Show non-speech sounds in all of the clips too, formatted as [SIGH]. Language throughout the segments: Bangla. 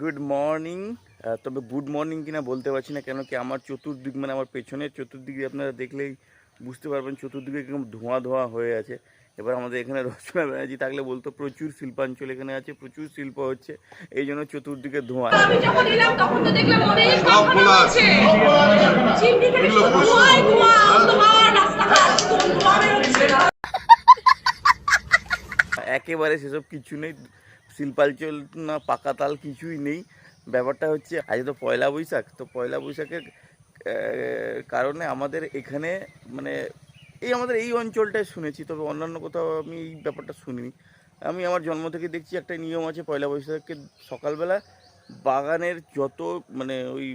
গুড মর্নিং তবে গুড মর্নিং কিনা বলতে পারছি না কেন কি আমার চতুর্দিক মানে আমার পেছনে চতুর্দিকে আপনারা দেখলেই বুঝতে পারবেন চতুর্দিকে কীরকম ধোঁয়া ধোঁয়া হয়ে আছে। এবার আমাদের এখানে রচনা ব্যানার্জি থাকলে বলতো প্রচুর শিল্পাঞ্চল এখানে আছে প্রচুর শিল্প হচ্ছে এই জন্য চতুর্দিকে ধোঁয়া। একেবারে সেসব কিছু নেই। শিল্পাঞ্চল না, পাকা তাল কিছুই নেই। ব্যাপারটা হচ্ছে, আজ তো পয়লা বৈশাখ, তো পয়লা বৈশাখের কারণে আমাদের এখানে মানে এই আমাদের এই অঞ্চলটায় শুনেছি, তবে অন্যান্য কোথাও আমি এই ব্যাপারটা শুনিনি। আমি আমার জন্ম থেকে দেখছি একটা নিয়ম আছে পয়লা বৈশাখের সকালবেলা বাগানের যত মানে ওই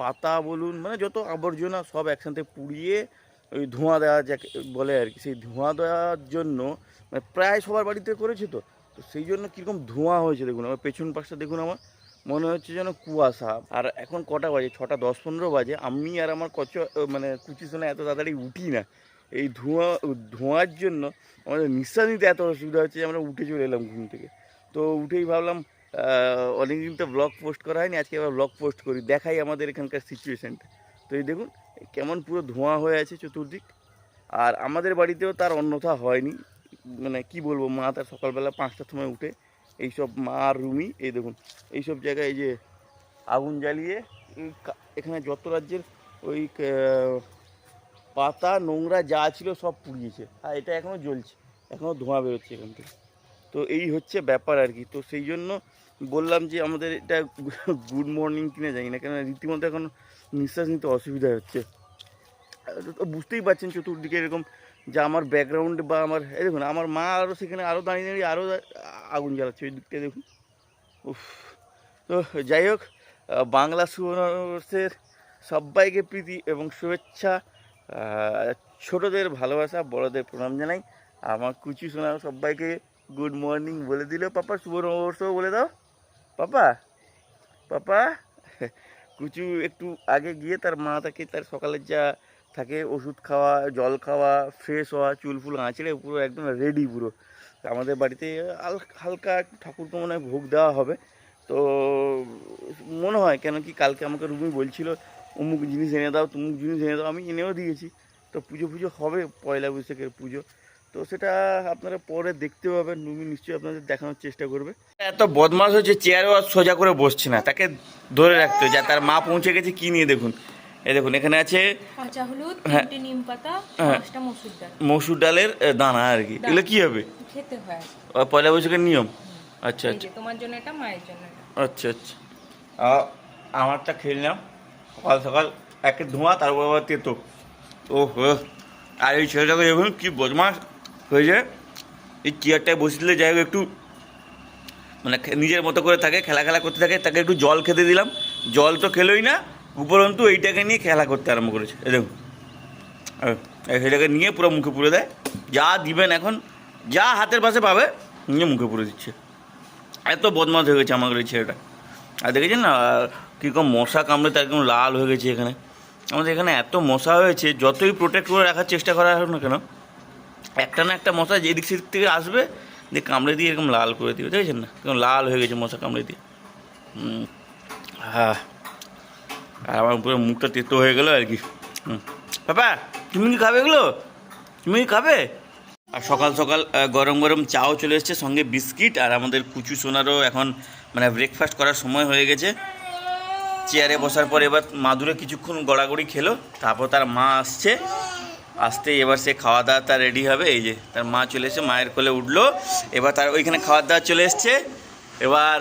পাতা বলুন মানে যত আবর্জনা সব একসাথে পুড়িয়ে ওই ধোঁয়া দেওয়া যাকে বলে আর কি, সেই ধোঁয়া দেওয়ার জন্য মানে প্রায় সবার বাড়িতে করেছে তো। তো সেই জন্য কীরকম ধোঁয়া হয়েছে দেখুন, আমার পেছন পাশটা দেখুন আমার, মনে হচ্ছে যেন কুয়াশা। আর এখন কটা বাজে? ছটা দশ পনেরো বাজে। আমি আর আমার কচ মানে কুচি শোনা এত তাড়াতাড়ি উঠি না। এই ধোঁয়া, ধোঁয়ার জন্য আমাদের নিঃশ্বাস নিতে এত অসুবিধা হচ্ছে যে আমরা উঠে চলে এলাম ঘুম থেকে। তো উঠেই ভাবলাম অনেকদিন তো ব্লগ পোস্ট করা হয়নি, আজকে আবার ব্লগ পোস্ট করি, দেখাই আমাদের এখানকার সিচুয়েশানটা তো এই দেখুন কেমন পুরো ধোঁয়া হয়ে আছে চতুর্দিক। আর আমাদের বাড়িতেও তার অন্যথা হয়নি। মানে কি বলব, মা তার সকালবেলা পাঁচটার সময় উঠে এইসব মা আর রুমি, এই দেখুন, এইসব জায়গায় এই যে আগুন জ্বালিয়ে এখানে যত রাজ্যের ওই পাতা, নোংরা যা ছিল সব পুড়িয়েছে। আর এটা এখনও জ্বলছে এখনও ধোঁয়া বেরোচ্ছে এখান থেকে। তো এই হচ্ছে ব্যাপার আর কি। তো সেই জন্য বললাম যে আমাদের এটা গুড মর্নিং কিনে যাই না কেন রীতিমতো এখন নিঃশ্বাস নিতে অসুবিধা হচ্ছে। তো বুঝতেই পারছেন চতুর্দিকে এরকম যে আমার ব্যাকগ্রাউন্ড বা আমার, এই দেখুন, আমার মা আরও সেখানে আরও দাঁড়িয়ে দাঁড়িয়ে আরও আগুন জ্বালাচ্ছে ওই দিকটা দেখুন। উফ। তো যাই হোক বাংলা সুবর্ণের সবাইকে প্রীতি এবং শুভেচ্ছা ছোটদের ভালোবাসা, বড়দের প্রণাম জানাই। আমার কুচি শোনা সবাইকে গুড মর্নিং বলে দিল। পাপা শুভনবর্ষ বলে দাও। পাপা পাপা। কুচু একটু আগে গিয়ে তার মা তাকে তার সকালের যা থাকে, ওষুধ খাওয়া, জল খাওয়া ফ্রেশ হওয়া, চুল ফুল আঁচড়ে পুরো একদম রেডি পুরো। আমাদের বাড়িতে হাল- হালকা ঠাকুরকে মনে হয় ভোগ দেওয়া হবে। তো মনে হয় কেন কি কালকে আমাকে রুমি বলছিল, অমুক জিনিস এনে দাও, তুমুক জিনিস এনে দাও, আমি এনেও দিয়েছি। তো পুজো পুজো হবে পয়লা বৈশাখের পুজো। তো সেটা আপনারা পরে দেখতে পাবেন, রুমি নিশ্চয়ই আপনাদের দেখানোর চেষ্টা করবে। এত বদমাস হচ্ছে চেয়ারও আর সোজা করে বসছে না, তাকে ধরে রাখতে হবে, যা তার মা পৌঁছে গেছে, কি নিয়ে দেখুন। এই দেখুন এখানে আছে কাঁচা হলুদ হ্যাঁ। তিনটে নিম পাতা হ্যাঁ। পাঁচটা মসুর ডাল। মসুর ডালের দানা আর কি। এগুলো কি হবে? খেতে হয়। পয়লা বৈশাখের নিয়ম? আচ্ছা আচ্ছা। তোমার জন্য এটা মায়ের জন্য আচ্ছা আচ্ছা। আমারটা খেয়ে নিলাম। সকাল সকাল একে ধোঁয়া তারপর আবার তেতো। ও আর এই ছেলেটাকে দেখুন কি বদমাস হয়ে যায় এই চেয়ারটায় বসলে যাই হোক একটু মানে নিজের মতো করে থাকে খেলা খেলা করতে থাকে তাকে একটু জল খেতে দিলাম। জল তো খেলোই না উপরন্তু এইটাকে নিয়ে খেলা করতে আরম্ভ করেছে। দেখুন সেটাকে নিয়ে পুরো মুখে পুরে দেয়। যা দিবেন এখন, যা হাতের পাশে পাবে, নিয়ে মুখে পুরে দিচ্ছে। এত বদমাশ হয়ে গেছে আমার ছেলেটা। আর দেখেছেন না কীরকম মশা কামড়ে তার একদম লাল হয়ে গেছে এখানে। আমাদের এখানে এত মশা হয়েছে, যতই প্রোটেক্ট করে রাখার চেষ্টা করা হোক না কেন, একটা না একটা মশা যেদিক সেদিক থেকে আসবে, দিয়ে কামড়ে দিয়ে এরকম লাল করে দিবে। দেখেছেন না? এরকম লাল হয়ে গেছে মশা কামড়ে দিয়ে। হ্যাঁ। আর আমার পুরো মুখটা তেতো হয়ে গেল আর কি। বাবা তুমি কি খাবে এগুলো? তুমি কি খাবে? আর সকাল সকাল গরম গরম চাও চলে এসছে, সঙ্গে বিস্কিট আর আমাদের কুচু সোনারও এখন মানে ব্রেকফাস্ট করার সময় হয়ে গেছে। চেয়ারে বসার পর এবার মাদুরে কিছুক্ষণ গড়াগড়ি খেলো, তারপর তার মা আসছে। আসতে এবার সে খাওয়া দাওয়া তার রেডি হবে, এই যে তার মা চলে এসে মায়ের কোলে উঠল। এবার তার ওইখানে খাওয়া দাওয়া চলে এসছে, এবার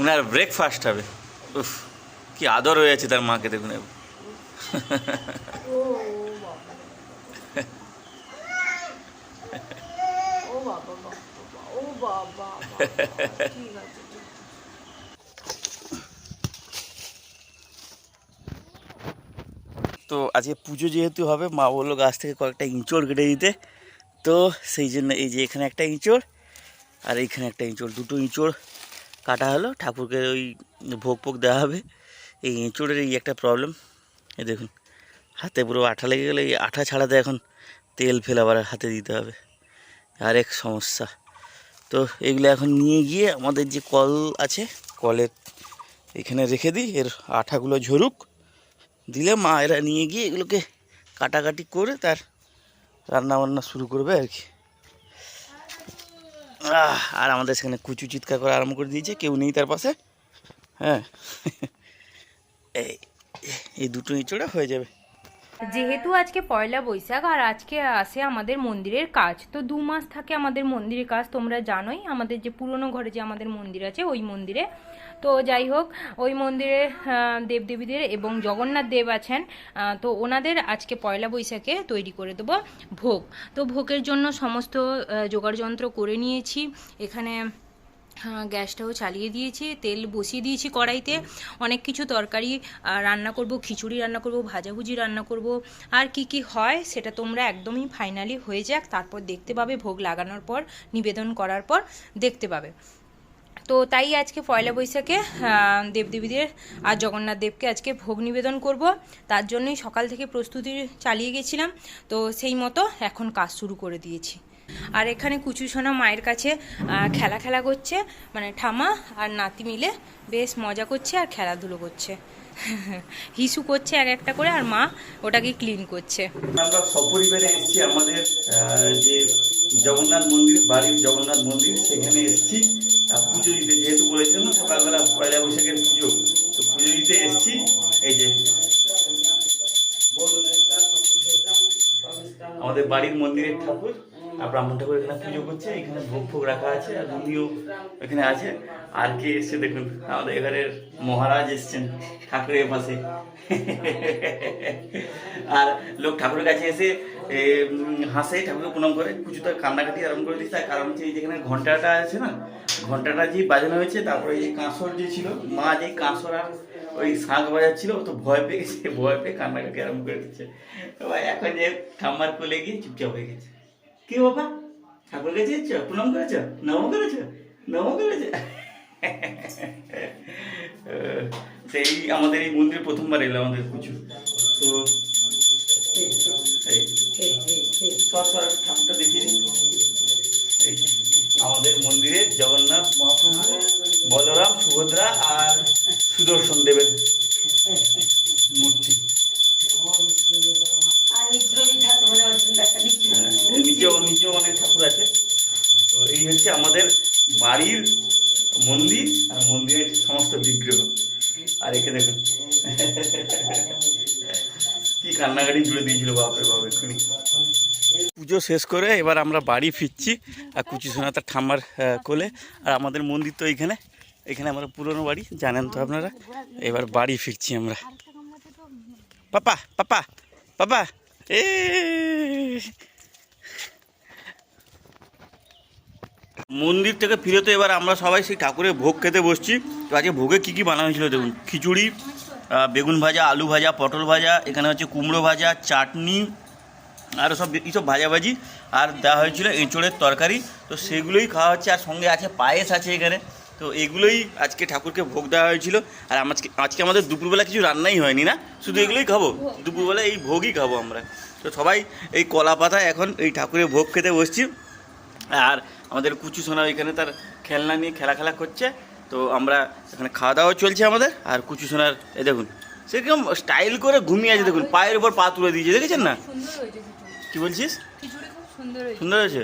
উনার ব্রেকফাস্ট হবে। উফ। কি আদর হয়ে আছে তার মাকে দেখুন তো আজকে পুজো যেহেতু হবে, মা বলল গাছ থেকে কয়েকটা ইঁচড় কেটে দিতে। তো সেই জন্য এই যে এখানে একটা ইঁচড় আর এইখানে একটা ইঁচড়। দুটো ইঁচড় কাটা হলো, ঠাকুরকে ওই ভোগ ফোগ দেওয়া হবে। এই ইঁচড়ের এই একটা প্রবলেম এই দেখুন, হাতে পুরো আঠা লেগে গেলে, এই আঠা ছাড়াতে এখন তেল ফেল আবার হাতে দিতে হবে। আরেক সমস্যা। তো এগুলো এখন নিয়ে গিয়ে আমাদের যে কল আছে কলের এখানে রেখে দিই, এর আঠাগুলো ঝরুক, দিলে মা এরা নিয়ে গিয়ে এগুলোকে কাটাকাটি করে তার রান্না বান্না শুরু করবে আর কি। আর আমাদের সেখানে কুচু চিৎকার করে আরম্ভ করে দিয়েছে, কেউ নেই তার পাশে হ্যাঁ। এই দুটো ইঁচড়ে হয়ে যাবে। যেহেতু আজকে পয়লা বৈশাখ আর আজকে আসে আমাদের মন্দিরের কাজ তো দু মাস থাকে আমাদের মন্দিরের কাজ। তোমরা জানোই আমাদের যে পুরনো ঘরে যে আমাদের মন্দির আছে ওই মন্দিরে। তো যাই হোক ওই মন্দিরে দেবদেবীদের এবং জগন্নাথ দেব আছেন তো ওনাদের আজকে পয়লা বৈশাখে তৈরি করে দেবো ভোগ। তো ভোগের জন্য সমস্ত আহ, জোগাড়যন্ত্র করে নিয়েছি। এখানে গ্যাসটাও চালিয়ে দিয়েছি, তেল বসিয়ে দিয়েছি কড়াইতে। অনেক কিছু তরকারি রান্না করব, খিচুড়ি রান্না করব, ভাজাভুজি রান্না করব। আর কি কি হয় সেটা তোমরা একদমই ফাইনালি হয়ে যাক, তারপর দেখতে পাবে, ভোগ লাগানোর পর, নিবেদন করার পর দেখতে পাবে। তো তাই আজকে পয়লা বৈশাখে দেবদেবীদের আর জগন্নাথ দেবকে আজকে ভোগ নিবেদন করব। তার জন্যই সকাল থেকে প্রস্তুতি চালিয়ে গেছিলাম। তো সেই মতো এখন কাজ শুরু করে দিয়েছি। আর এখানে কুচু সোনা মায়ের কাছে খেলা খেলা করছে মানে ঠামা আর নাতি মিলে বেশ মজা করছে আর খেলাধুলো করছে। [LAUGHS] হিসু করছে এক একটা করে আর মা ওটাকে ক্লিন করছে। আমরা সপরিবারে এসেছি আমাদের যে জগন্নাথ মন্দির, বাড়ির জগন্নাথ মন্দির, সেখানে এসেছি। পুজো দিতে যেহেতু বলেছিলাম না, সকালবেলা পয়লা বৈশাখের পুজো। তো পুজো দিতে এসেছি, এই যে। আমাদের বাড়ির মন্দিরের ঠাকুর আর ব্রাহ্মণ ঠাকুর এখানে পুজো করছে, এখানে ভোগ ফোগ রাখা আছে, আর উনিও এখানে আছে। আর কে এসছে দেখুন, আমাদের এখানের মহারাজ এসছেন ঠাকুরের পাশে। আর লোক ঠাকুরের কাছে এসে হাসে, ঠাকুরকে প্রণাম করে। কিছু তো কান্নাকাটি আরম্ভ করে দিচ্ছে তার কারণ হচ্ছে এই যেখানে ঘন্টাটা আছে না ঘন্টাটা যে বাজানো হয়েছে, তারপরে যে কাঁসর যে ছিল, মা যে কাঁসর আর ওই শাঁখ বাজাচ্ছিল তো ভয় পেয়ে গেছে, ভয় পেয়ে কান্নাকাটি আরম্ভ করে দিচ্ছে। এখন যে ঠাম্মার কোলে গিয়ে চুপচাপ হয়ে গেছে। কি বাবা? ঠাকুর কাছে এসছো প্রণাম করেছ? নম করেছ? নম করেছ? [LAUGHS] সেই আমাদের এই মন্দিরে প্রথমবার এলো আমাদের পুজো। তো ঠাকুরটা দেখিয়ে আমাদের মন্দিরে জগন্নাথ, মহাপ্রভু, বলরাম, সুভদ্রা আর সুদর্শন দেবের মূর্তি। পুজো শেষ করে এবার আমরা বাড়ি ফিরছি আর কুচি সোনা তার ঠাম্মার কোলে। আর আমাদের মন্দির তো এইখানে এখানে আমরা পুরনো বাড়ি, জানেন তো আপনারা। এবার বাড়ি ফিরছি আমরা। পাপা পাপা পাপা, এ। মন্দির থেকে ফিরে তো এবার আমরা সবাই সেই ঠাকুরের ভোগ খেতে বসছি। তো আজকে ভোগে কী কী বানানো হয়েছিল দেখুন? খিচুড়ি বেগুন ভাজা, আলু ভাজা, পটল ভাজা, এখানে হচ্ছে কুমড়ো ভাজা, চাটনি আরও সব এইসব ভাজাভাজি আর দেওয়া হয়েছিল এঁচোড়ের তরকারি। তো সেগুলোই খাওয়া হচ্ছে, আর সঙ্গে আছে পায়েস আছে এখানে। তো এগুলোই আজকে ঠাকুরকে ভোগ দেওয়া হয়েছিল। আর আজকে আজকে আমাদের দুপুরবেলা কিছু রান্নাই হয়নি না? শুধু এগুলোই খাব? দুপুরবেলা এই ভোগই খাব আমরা। তো সবাই এই কলা পাতা এখন এই ঠাকুরের ভোগ খেতে বসছি। আর আমাদের কুচু সোনা এখানে তার খেলনা নিয়ে খেলা খেলা করছে। তো আমরা এখানে খাওয়া দাওয়া চলছে আমাদের। আর কুচু সোনার, এই দেখুন, সেরকম স্টাইল করে ঘুমিয়ে আছে, দেখুন, পায়ের উপর পা তুলে দিয়েছে, দেখেছেন না? কি বলছিস? খিচুড়ি খুব সুন্দর হয়েছে। সুন্দর হয়েছে?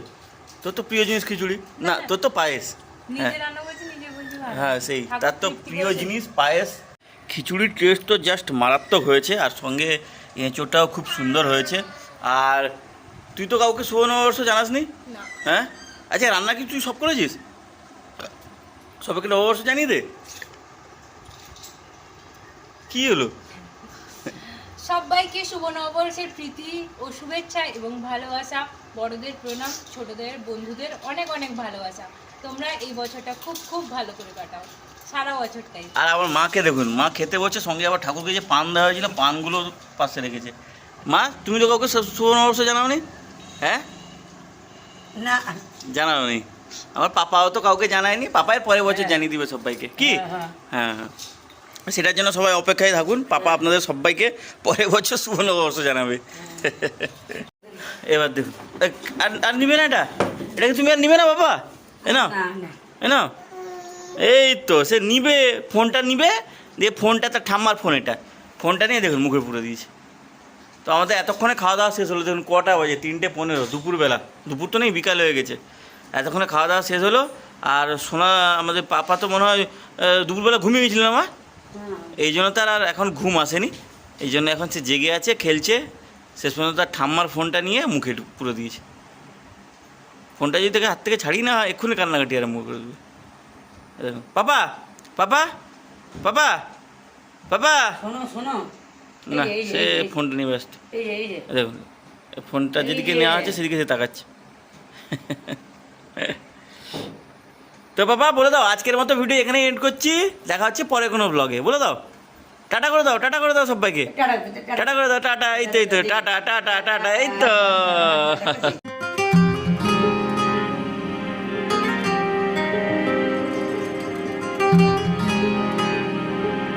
তোর তো প্রিয় জিনিস খিচুড়ি? না তোর তো পায়েস। হ্যাঁ। হ্যাঁ সেই। তার তো প্রিয় জিনিস পায়েস। খিচুড়ির টেস্ট তো জাস্ট মারাত্মক হয়েছে আর সঙ্গে এঁচোটাও খুব সুন্দর হয়েছে। আর তুই তো কাউকে শুভ নববর্ষ জানাস নি। হ্যাঁ? আচ্ছা রান্না কি তুই সব করেছিস? সবাইকে নববর্ষ জানিয়ে দে। কী হলো? সবাইকে শুভ নববর্ষের প্রীতি ও শুভেচ্ছা এবং ভালোবাসা বড়দের প্রণাম ছোটদের বন্ধুদের অনেক অনেক ভালোবাসা। তোমরা এই বছরটা খুব খুব ভালো করে কাটাও। সারা বছরটাই। আর আমার মাকে দেখুন মা খেতে বসছে সঙ্গে আবার ঠাকুরকে যে পান দেওয়া হয়েছিল পানগুলো পাশে রেখেছে। মা তুমি তো কাউকে শুভ নববর্ষ জানাওনি? হ্যাঁ? না। জানাওনি। আমার পাপাও তো কাউকে জানায়নি পাপায়ের পরের বছর জানিয়ে দিবে সবাইকে। কি? হ্যাঁ, হ্যাঁ হ্যাঁ। সেটার জন্য সবাই অপেক্ষায় থাকুন। পাপা আপনাদের সবাইকে পরের বছর শুভ নববর্ষ জানাবে। এবার দেখুন। আর আর নিবে না এটা? এটাকে তুমি আর নিবে না বাবা? এ না না না। এ না এই তো সে নিবে ফোনটা নিবে দিয়ে ফোনটা তার ঠাম্মার ফোন এটা। ফোনটা নিয়ে দেখুন মুখে পুরো দিয়েছে। তো আমাদের এতক্ষণে খাওয়া দাওয়া শেষ হলো দেখুন কটা বাজে তিনটে পনেরো দুপুরবেলা। দুপুর তো নেই বিকাল হয়ে গেছে। এতক্ষণে খাওয়া দাওয়া শেষ হলো আর সোনা আমাদের পাপা তো মনে হয় দুপুরবেলা ঘুমিয়ে গেছিল না মা? এই জন্য তার আর এখন ঘুম আসেনি। এই জন্য এখন সে জেগে আছে খেলছে। শেষ পর্যন্ত তার ঠাম্মার ফোনটা নিয়ে মুখে পুরো দিয়েছে। ফোনটা যদি তাকে হাত থেকে ছাড়ি না এক্ষুনি কান্নাকাটি আরম্ভ করে দেবে। পাপা পাপা পাপা পাপা। না সে ফোনটা নিয়ে ব্যস্ত। দেখুন ফোনটা যেদিকে নেওয়া হচ্ছে সেদিকে সে তাকাচ্ছে। [LAUGHS] তো বাবা বলে দাও আজকের মতো ভিডিও এখানে এন্ড করছি। দেখা হচ্ছে পরে কোনো ব্লগে বলে দাও। টাটা করে দাও টাটা করে দাও সবাইকে। টাটা করে দাও টাটা। এই তো এই তো টাটা টাটা টাটা এই তো। [LAUGHS]